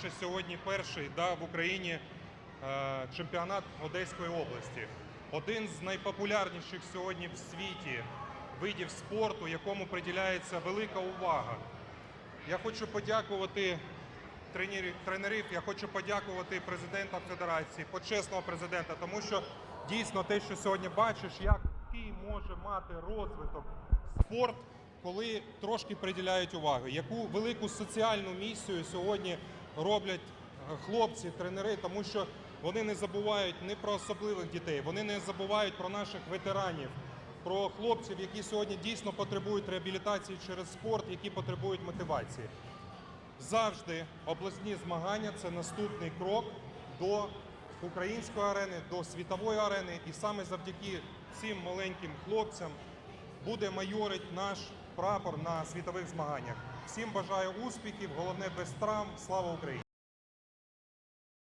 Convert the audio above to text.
Ще Сьогодні перший да, в Україні е, чемпіонат Одеської області. Один з найпопулярніших сьогодні в світі видів спорту, якому приділяється велика увага. Я хочу подякувати тренерів, я хочу подякувати президента федерації, почесного президента, тому що дійсно те, що сьогодні бачиш, який може мати розвиток спорт, коли трошки приділяють увагу, яку велику соціальну місію сьогодні роблять е, хлопці, тренери, тому що вони не забувають не про особливих дітей, вони не забувають про наших ветеранів, про хлопців, які сьогодні дійсно потребують реабілітації через спорт, які потребують мотивації. Завжди обласні змагання це наступний крок до української арени, до світової арени. І саме завдяки цим маленьким хлопцям буде майорить наш прапор на світових змаганнях. Всім бажаю успіхів, головне без травм. Слава Україні!